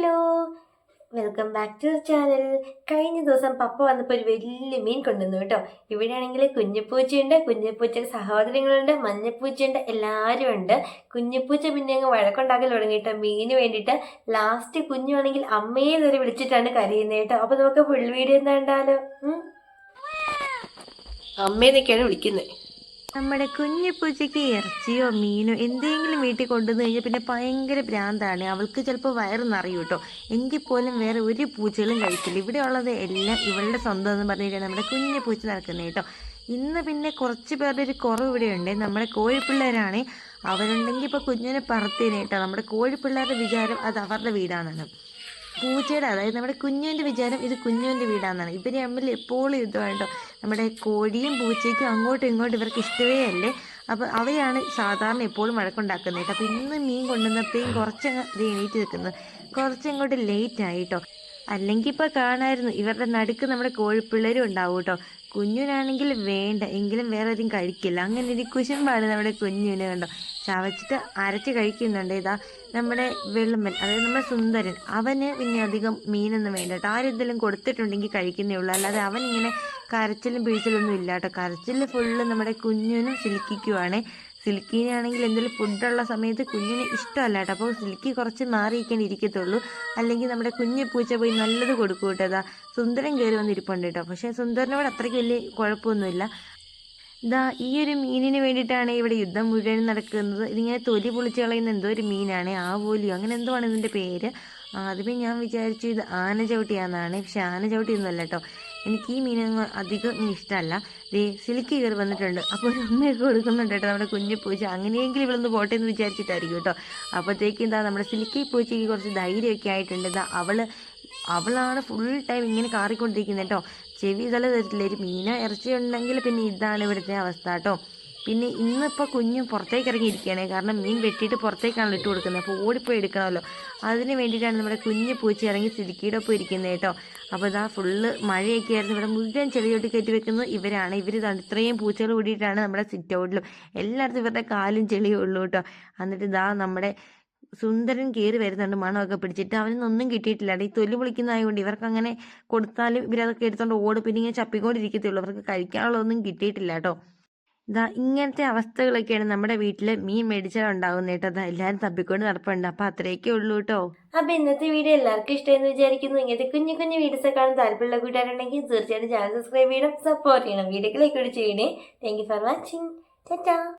Hello. Welcome back to channel കഴിഞ്ഞ ദിവസം പപ്പ വന്നപ്പോൾ ഒരു വലിയ മീൻ കൊണ്ടുവന്നു കേട്ടോ. ഇവിടെയാണെങ്കിൽ കുഞ്ഞിപ്പൂച്ചയുണ്ട് കുഞ്ഞിപ്പൂച്ചക്ക് സഹോദരങ്ങളുണ്ട് മഞ്ഞപ്പൂച്ചയുണ്ട് എല്ലാവരും ഉണ്ട് കുഞ്ഞിപ്പൂച്ച പിന്നെ അങ്ങ് വഴക്കുണ്ടാക്കൽ തുടങ്ങി കേട്ടോ മീന് വേണ്ടിയിട്ട്. ലാസ്റ്റ് കുഞ്ഞുവാണെങ്കിൽ അമ്മയെ വരെ വിളിച്ചിട്ടാണ് കരയുന്നത് കേട്ടോ. അപ്പോൾ നമുക്ക് ഫുൾ വീഡിയോ എന്താ ഉണ്ടാലോ അമ്മയെന്നൊക്കെയാണ് വിളിക്കുന്നത് നമ്മുടെ കുഞ്ഞു പൂജയ്ക്ക് ഇറച്ചിയോ മീനോ എന്തെങ്കിലും വീട്ടിൽ കൊണ്ടുവന്ന് കഴിഞ്ഞാൽ പിന്നെ ഭയങ്കര ഭ്രാന്താണ്. അവൾക്ക് ചിലപ്പോൾ വയറ് നിറയും കേട്ടോ എങ്കിൽ പോലും വേറെ ഒരു പൂച്ചകളും കഴിക്കില്ല ഇവിടെ ഉള്ളത് എല്ലാം ഇവളുടെ സ്വന്തം എന്ന് പറഞ്ഞിട്ട് നമ്മുടെ കുഞ്ഞു പൂച്ച നടക്കുന്നത് കേട്ടോ. ഇന്ന് പിന്നെ കുറച്ച് പേരുടെ ഒരു കുറവ് ഇവിടെ ഉണ്ട് നമ്മുടെ കോഴിപ്പിള്ളേരാണ്. അവരുണ്ടെങ്കിൽ ഇപ്പോൾ കുഞ്ഞിനെ പറത്തേനെ കേട്ടോ. നമ്മുടെ കോഴിപ്പിള്ളേരുടെ വിചാരം അത് അവരുടെ വീടാണെന്ന്. പൂച്ചയുടെ അതായത് നമ്മുടെ കുഞ്ഞുവിന്റെ വിചാരം ഇത് കുഞ്ഞുവിന്റെ വീടാണെന്നാണ് ഇവർ തമ്മിൽ എപ്പോഴും യുദ്ധമായിട്ടോ നമ്മുടെ കോഴിയും പൂച്ചയ്ക്കും അങ്ങോട്ടും ഇങ്ങോട്ടും ഇവർക്ക് ഇഷ്ടമേ അല്ലേ? അപ്പോൾ അവയാണ് സാധാരണ എപ്പോഴും വഴക്കുണ്ടാക്കുന്നത് കേട്ടോ. അപ്പോൾ ഇന്ന് മീൻ കൊണ്ടുവന്നപ്പോഴും കുറച്ചങ്ങ് ഇത് എണീറ്റ് നിൽക്കുന്നത് കുറച്ചങ്ങോട്ട് ലേറ്റ് ആയിട്ടോ? അല്ലെങ്കിൽ ഇപ്പോൾ കാണായിരുന്നു ഇവരുടെ നടുക്ക് നമ്മുടെ കോഴിപ്പിള്ളേരും ഉണ്ടാവും കേട്ടോ. കുഞ്ഞിനാണെങ്കിൽ വേണ്ട എങ്കിലും വേറെ ആരും കഴിക്കില്ല. അങ്ങനെ ഒരു കുശുമ്പാണ് നമ്മുടെ കുഞ്ഞിനെ കണ്ടോ. ചവച്ചിട്ട് അരച്ച് കഴിക്കുന്നുണ്ട്. ഇതാ നമ്മുടെ വെള്ളമ്മൻ അതായത് നമ്മുടെ സുന്ദരൻ. അവന് പിന്നെ അധികം മീനൊന്നും വേണ്ട കേട്ടോ. ആരെന്തെങ്കിലും കൊടുത്തിട്ടുണ്ടെങ്കിൽ കഴിക്കുന്നേ ഉള്ളൂ. അല്ലാതെ അവൻ ഇങ്ങനെ കരച്ചിലും പിഴിച്ചിലൊന്നും ഇല്ല കേട്ടോ. കരച്ചിൽ ഫുള്ള് നമ്മുടെ കുഞ്ഞിനും സിൽക്കിക്കുവാണ് സിൽക്കിനാണെങ്കിൽ എന്തെങ്കിലും ഫുഡുള്ള സമയത്ത് കുഞ്ഞിന് ഇഷ്ടമല്ല കേട്ടോ അപ്പോൾ സിൽക്കി കുറച്ച് മാറിയിരിക്കാൻ ഇരിക്കത്തുള്ളൂ അല്ലെങ്കിൽ നമ്മുടെ കുഞ്ഞു പൂച്ച പോയി നല്ലത് കൊടുക്കും കേട്ടോ. അതാ സുന്ദരൻ കയറി വന്നിരിപ്പുണ്ട് കേട്ടോ. പക്ഷേ സുന്ദരനോട് അത്രയ്ക്ക് വലിയ കുഴപ്പമൊന്നുമില്ല. ഇതാ ഈ ഒരു മീനിന് വേണ്ടിയിട്ടാണ് ഇവിടെ യുദ്ധം മുഴുവൻ നടക്കുന്നത്. ഇതിങ്ങനെ തൊലി പൊളിച്ച് കളയുന്ന എന്തോ ഒരു മീനാണ്. ആവോലിയോ. അങ്ങനെ എന്തോ ആണ് ഇതിന്റെ പേര്. ആദ്യമേ ഞാൻ വിചാരിച്ചു ഇത് ആന ചവിട്ടിയാന്നാണ്. പക്ഷെ ആന ചവിട്ടിയൊന്നുമല്ല കേട്ടോ. എനിക്ക് ഈ മീനൊന്നും അധികം ഇഷ്ടമല്ല. ദേ സിലിക്ക് കയറി വന്നിട്ടുണ്ട്. അപ്പോൾ ഒരു അമ്മയൊക്കെ കൊടുക്കുന്നുണ്ട് കേട്ടോ നമ്മുടെ കുഞ്ഞു പൂച്ച. അങ്ങനെയെങ്കിലും ഇവിടുന്ന് പോട്ടെ എന്ന് വിചാരിച്ചിട്ടായിരിക്കും കേട്ടോ. അപ്പോഴത്തേക്ക് എന്താ നമ്മുടെ സിലിക്കി പൂച്ചയ്ക്ക് കുറച്ച് ധൈര്യമൊക്കെ ആയിട്ടുണ്ട്. ഇതാ അവൾ അവളാണ് ഫുൾ ടൈം ഇങ്ങനെ കാറിക്കൊണ്ടിരിക്കുന്നത് കേട്ടോ. ചെവി തല തരില്ല ഒരു മീനോ ഇറച്ചി ഉണ്ടെങ്കിൽ പിന്നെ ഇതാണ് ഇവിടുത്തെ അവസ്ഥ കേട്ടോ. പിന്നെ ഇന്നിപ്പോൾ കുഞ്ഞ് പുറത്തേക്ക് ഇറങ്ങിയിരിക്കുകയാണ്. കാരണം മീൻ വെട്ടിയിട്ട് പുറത്തേക്കാണല്ലോ ഇട്ട് കൊടുക്കുന്നത്. അപ്പോൾ ഓടിപ്പോയി എടുക്കണമല്ലോ. അതിന് വേണ്ടിയിട്ടാണ് നമ്മുടെ കുഞ്ഞ് പൂച്ച ഇറങ്ങി സിലുക്കിയുടെ ഒപ്പം ഇരിക്കുന്നത് കേട്ടോ. അപ്പോൾ ഇതാ ഫുള്ള് മഴയൊക്കെ ആയിരുന്നു. ഇവിടെ മുഴുവൻ ചെളിയോട്ട് കയറ്റി വെക്കുന്നത് ഇവരാണ്. ഇവർ ഇത്രയും പൂച്ചകൾ കൂടിയിട്ടാണ് നമ്മുടെ സിറ്റ് ഔട്ടിലും എല്ലായിടത്തും ഇവരുടെ കാലും ചെളിയേ ഉള്ളൂ കേട്ടോ. എന്നിട്ട് ഇതാ നമ്മുടെ സുന്ദരൻ കയറി വരുന്നുണ്ട്. മണമൊക്കെ പിടിച്ചിട്ട്. അവനൊന്നും കിട്ടിയിട്ടില്ല ഈ തൊലി പൊളിക്കുന്നതായതുകൊണ്ട് ഇവർക്ക് അങ്ങനെ കൊടുത്താലും ഇവരതൊക്കെ എടുത്തോണ്ട് ഓട്. പിന്നെ ഇങ്ങനെ ചപ്പിക്കൊണ്ടിരിക്കത്തുള്ളൂ അവർക്ക് കഴിക്കാനുള്ളതൊന്നും കിട്ടിയിട്ടില്ല കേട്ടോ. ഇതാ ഇങ്ങനത്തെ അവസ്ഥകളൊക്കെയാണ് നമ്മുടെ വീട്ടിൽ മീൻ മേടിച്ചാൽ ഉണ്ടാകുന്നത് കേട്ടോ അതാ എല്ലാവരും തപ്പിക്കൊണ്ട് നടപ്പുണ്ട്. അപ്പം അത്രയൊക്കെ ഉള്ളൂ കേട്ടോ അപ്പൊ ഇന്നത്തെ വീഡിയോ എല്ലാവർക്കും ഇഷ്ടമെന്ന് വിചാരിക്കുന്നു. ഇങ്ങനത്തെ കുഞ്ഞു കുഞ്ഞു വീഡിയോസ് കാണാൻ താല്പര്യമുള്ള കൂട്ടുകാരുണ്ടെങ്കിൽ തീർച്ചയായിട്ടും ചാനൽ സബ്സ്ക്രൈബ് ചെയ്യണം സപ്പോർട്ട് ചെയ്യണം. വീഡിയോക്ക് ലൈക്ക് ചെയ്യണേ താങ്ക് ഫോർ വാച്ചിങ് ടാറ്റാ